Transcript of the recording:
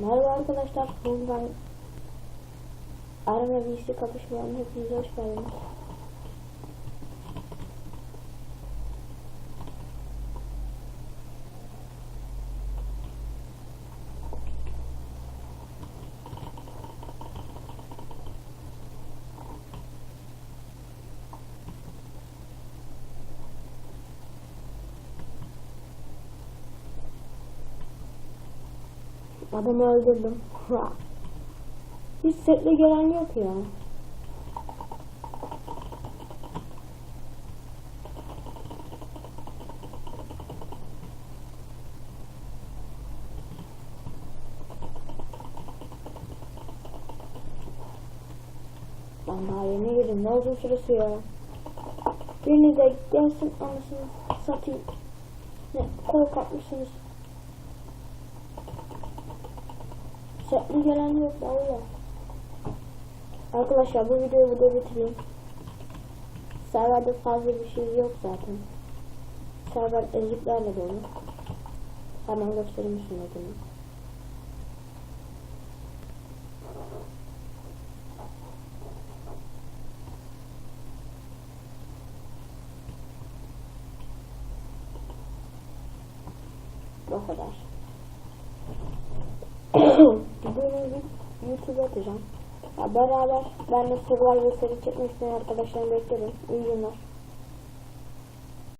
Merhaba arkadaşlar. Bugün ben Arama VC kapışmalarına hepinize hoş geldiniz. Adamı öldürdüm. Hiç setle gelen yok ya. Ben daha yeni girdim. Ne uzun süresi ya. Biriniz de gelsin anasını satayım. Ne korkakmışsınız. Setli gelen yok valla. Arkadaşlar bu videoyu burada bitireyim. Serverde fazla bir şey yok zaten. Server eziklerle dolu. Hemen göstereyim şunu adını. O kadar. Videoyu YouTube'a atacağım. Ya beraber ben de survival seri çekmek isteyen arkadaşlarımı beklerim. İyi günler.